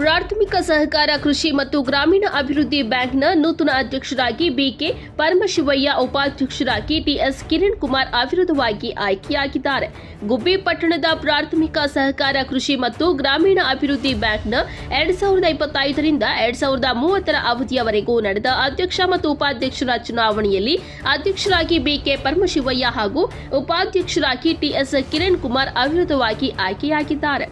ಪ್ರಾಥಮಿಕ ಸಹಕಾರ ಕೃಷಿ ಮತ್ತು ಗ್ರಾಮೀಣ ಅಭಿವೃದ್ಧಿ ಬ್ಯಾಂಕ್ನ ನೂತನ ಅಧ್ಯಕ್ಷರಾಗಿ ಬಿಕೆ ಪರಮಶಿವಯ್ಯ, ಉಪಾಧ್ಯಕ್ಷರಾಗಿ ಟಿಎಸ್ ಕಿರಣ್ ಕುಮಾರ್ ಅವಿರೋಧವಾಗಿ ಆಯ್ಕೆಯಾಗಿದ್ದಾರೆ. ಗುಬ್ಬಿ ಪಟ್ಟಣದ ಪ್ರಾಥಮಿಕ ಸಹಕಾರ ಕೃಷಿ ಮತ್ತು ಗ್ರಾಮೀಣ ಅಭಿವೃದ್ಧಿ ಬ್ಯಾಂಕ್ನ ಎರಡ್ ಸಾವಿರದ ಇಪ್ಪತ್ತೈದರಿಂದ ಎರಡ್ ಸಾವಿರದ ಮೂವತ್ತರ ಅವಧಿಯವರೆಗೂ ನಡೆದ ಅಧ್ಯಕ್ಷ ಮತ್ತು ಉಪಾಧ್ಯಕ್ಷರ ಚುನಾವಣೆಯಲ್ಲಿ ಅಧ್ಯಕ್ಷರಾಗಿ ಬಿಕೆ ಪರಮಶಿವಯ್ಯ ಹಾಗೂ ಉಪಾಧ್ಯಕ್ಷರಾಗಿ ಟಿಎಸ್ ಕಿರಣ್ ಕುಮಾರ್ ಅವಿರೋಧವಾಗಿ ಆಯ್ಕೆಯಾಗಿದ್ದಾರೆ.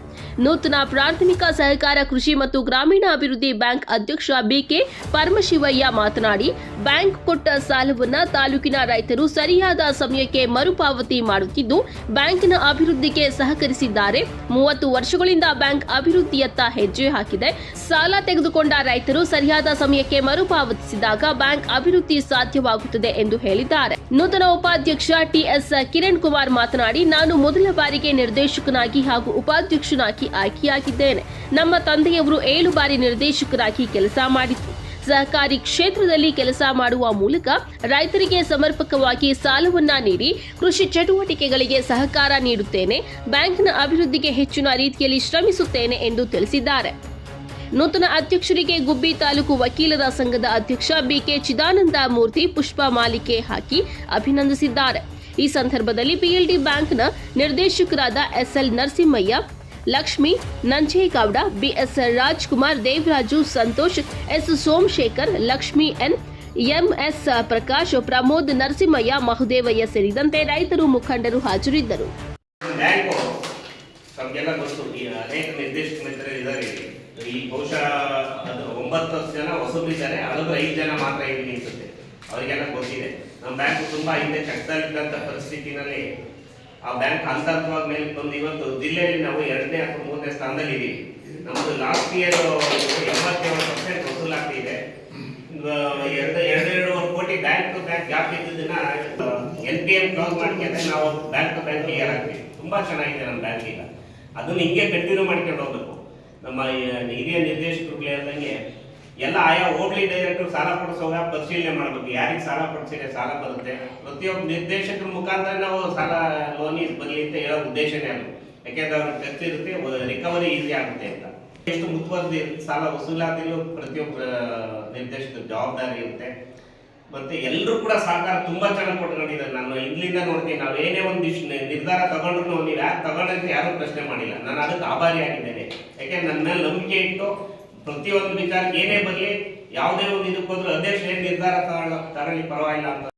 ನೂತನ ಪ್ರಾಥಮಿಕ ಸಹಕಾರ ಕೃಷಿ ಮತ್ತು ಗ್ರಾಮೀಣ ಅಭಿವೃದ್ಧಿ ಬ್ಯಾಂಕ್ ಅಧ್ಯಕ್ಷ ಬಿಕೆ ಪರಮಶಿವಯ್ಯ ಮಾತನಾಡಿ, ಬ್ಯಾಂಕ್ ಕೊಟ್ಟ ಸಾಲವನ್ನ ತಾಲೂಕಿನ ರೈತರು ಸರಿಯಾದ ಸಮಯಕ್ಕೆ ಮರುಪಾವತಿ ಮಾಡುತ್ತಿದ್ದು, ಬ್ಯಾಂಕಿನ ಅಭಿವೃದ್ಧಿಗೆ ಸಹಕರಿಸಿದ್ದಾರೆ. ಮೂವತ್ತು ವರ್ಷಗಳಿಂದ ಬ್ಯಾಂಕ್ ಅಭಿವೃದ್ಧಿಯತ್ತ ಹೆಜ್ಜೆ ಹಾಕಿದೆ. ಸಾಲ ತೆಗೆದುಕೊಂಡ ರೈತರು ಸರಿಯಾದ ಸಮಯಕ್ಕೆ ಮರುಪಾವತಿಸಿದಾಗ ಬ್ಯಾಂಕ್ ಅಭಿವೃದ್ಧಿ ಸಾಧ್ಯವಾಗುತ್ತದೆ ಎಂದು ಹೇಳಿದ್ದಾರೆ. ನೂತನ ಉಪಾಧ್ಯಕ್ಷ ಟಿಎಸ್ ಕಿರಣ್ ಕುಮಾರ್ ಮಾತನಾಡಿ, ನಾನು ಮೊದಲ ಬಾರಿಗೆ ನಿರ್ದೇಶಕನಾಗಿ ಹಾಗೂ ಉಪಾಧ್ಯಕ್ಷನಾಗಿ ಆಯ್ಕೆಯಾಗಿದ್ದೇನೆ. ನಮ್ಮ ತಂದೆಯವರು ಏಳು ಬಾರಿ ನಿರ್ದೇಶಕರಾಗಿ ಕೆಲಸ ಮಾಡಿದ್ರು. ಸಹಕಾರಿ ಕ್ಷೇತ್ರದಲ್ಲಿ ಕೆಲಸ ಮಾಡುವ ಮೂಲಕ ರೈತರಿಗೆ ಸಮರ್ಪಕವಾಗಿ ಸಾಲವನ್ನ ನೀಡಿ ಕೃಷಿ ಚಟುವಟಿಕೆಗಳಿಗೆ ಸಹಕಾರ ನೀಡುತ್ತೇನೆ, ಬ್ಯಾಂಕ್ನ ಅಭಿವೃದ್ಧಿಗೆ ಹೆಚ್ಚಿನ ರೀತಿಯಲ್ಲಿ ಶ್ರಮಿಸುತ್ತೇನೆ ಎಂದು ತಿಳಿಸಿದ್ದಾರೆ. ನೂತನ ಅಧ್ಯಕ್ಷರಿಗೆ ಗುಬ್ಬಿ ತಾಲೂಕು ವಕೀಲರ ಸಂಘದ ಅಧ್ಯಕ್ಷ ಬಿಕೆ ಚಿದಾನಂದ ಮೂರ್ತಿ ಪುಷ್ಪ ಮಾಲಿಕೆ ಹಾಕಿ ಅಭಿನಂದಿಸಿದ್ದಾರೆ. ಈ ಸಂದರ್ಭದಲ್ಲಿ ಪಿಎಲ್ಡಿ ಬ್ಯಾಂಕ್ನ ನಿರ್ದೇಶಕರಾದ SL Narasimhaiah Lakshmi, Nanjegowda BS Rajkumar, Devaraju Santosh, S Somashekar, Lakshmi N, MS Prakash, Pramod Narasimhaiah, Mahadevaiah ಸೇರಿದಂತೆ ರೈತರು ಮುಖಂಡರು ಹಾಜರಿದ್ದರು. ಗೊತ್ತು ಅನೇಕ ಇಲ್ಲಿ. ಈ ಜನ ಮಾತ್ರ ಅವರಿಗೆಲ್ಲ ಗೊತ್ತಿದೆ. ನಮ್ಮ ಬ್ಯಾಂಕ್ ತುಂಬಾ ಹಿಂದೆ ಕಷ್ಟದಲ್ಲಿದ್ದಂಥ ಪರಿಸ್ಥಿತಿನಲ್ಲಿ ಆ ಬ್ಯಾಂಕ್ ಹಂತ ಮೇಲೆ ಬಂದು ಇವತ್ತು ಜಿಲ್ಲೆಯಲ್ಲಿ ನಾವು ಎರಡನೇ ಅಥವಾ ಮೂರನೇ ಸ್ಥಾನದಲ್ಲಿ ಇದ್ದೀವಿ ನಮ್ಮದು ಲಾಸ್ಟ್ ಇಯರ್ ಎಂಬತ್ತೇಳು ಪರ್ಸೆಂಟ್ ವಸೂಲಾಗ್ತಿದೆ ಎರಡು ಎರಡು ಎರಡೂವರೆ ಕೋಟಿ ಬ್ಯಾಂಕ್ ಟು ಬ್ಯಾಂಕ್ ಗ್ಯಾಪ್ ಇದ್ದದನ್ನ ಎನ್ ಪಿ ಎಂ ಕ್ಲೋಸ್ ಮಾಡ್ಕೊಂಡ್ರೆ ನಾವು ಬ್ಯಾಂಕ್ ಟು ಬ್ಯಾಂಕ್ ಕ್ಲಿಯರ್ ಆಗ್ತೀವಿ. ತುಂಬಾ ಚೆನ್ನಾಗಿದೆ ನಮ್ಮ ಬ್ಯಾಂಕ್ ಈಗ. ಅದನ್ನ ಹಿಂಗೆ ಕಂಟಿನ್ಯೂ ಮಾಡ್ಕೊಂಡು ಹೋಗ್ಬೇಕು. ನಮ್ಮ ಹಿರಿಯ ನಿರ್ದೇಶಕರು ಹೇಳ್ದಂಗೆ ಎಲ್ಲ ಆಯಾ ಹೋಗ್ಲಿ ಡೈರೆಕ್ಟರ್ ಸಾಲ ಕೊಡಿಸುವಾಗ ಪರಿಶೀಲನೆ ಮಾಡಬೇಕು. ಯಾರಿಗೆ ಸಾಲ ಕೊಡಿಸಿದ್ರೆ ಸಾಲ ಬರುತ್ತೆ? ಪ್ರತಿಯೊಬ್ಬ ನಿರ್ದೇಶಕರ ಮುಖಾಂತರ ನಾವು ಸಾಲ ಲೋನ್ ಬರಲಿ ಅಂತ ಹೇಳೋ ಉದ್ದೇಶನೇ ಅದು. ಯಾಕೆಂದ್ರೆ ಅವ್ರಿಗೆ ಖರ್ಚಿರುತ್ತೆ ರಿಕವರಿ ಈಸಿ ಆಗುತ್ತೆ ಅಂತ. ಎಷ್ಟು ಮುತುವರ್ಜಿ ಸಾಲ ವಸೂಲಾತಿಯೂ ಪ್ರತಿಯೊಬ್ಬ ನಿರ್ದೇಶಕರ ಜವಾಬ್ದಾರಿ ಇರುತ್ತೆ. ಮತ್ತೆ ಎಲ್ಲರೂ ಕೂಡ ಸಹಕಾರ ತುಂಬಾ ಚೆನ್ನಾಗಿ ಕೊಟ್ಕೊಂಡಿದ್ದಾರೆ ನಾನು ಇಲ್ಲಿಂದ ನೋಡ್ತೀನಿ, ನಾವು ಏನೇ ಒಂದು ನಿರ್ಧಾರ ತಗೊಂಡ್ರು ನೀವು ಯಾಕೆ ತಗೊಂಡ್ರೆ ಯಾರು ಪ್ರಶ್ನೆ ಮಾಡಿಲ್ಲ. ನಾನು ಅದಕ್ಕೆ ಆಭಾರಿ ಆಗಿದ್ದೇನೆ. ಯಾಕೆ ನನ್ನ ನಂಬಿಕೆ ಇಟ್ಟು ಪ್ರತಿಯೊಂದು ವಿಚಾರಕ್ಕೆ ಏನೇ ಬರಲಿ ಯಾವುದೇ ಒಂದು ಇದಕ್ಕೆ ಹೋದ್ರೂ ಅಧ್ಯಕ್ಷ ಏನು ನಿರ್ಧಾರ ತರಲಿ ಪರವಾಗಿಲ್ಲ ಅಂತ.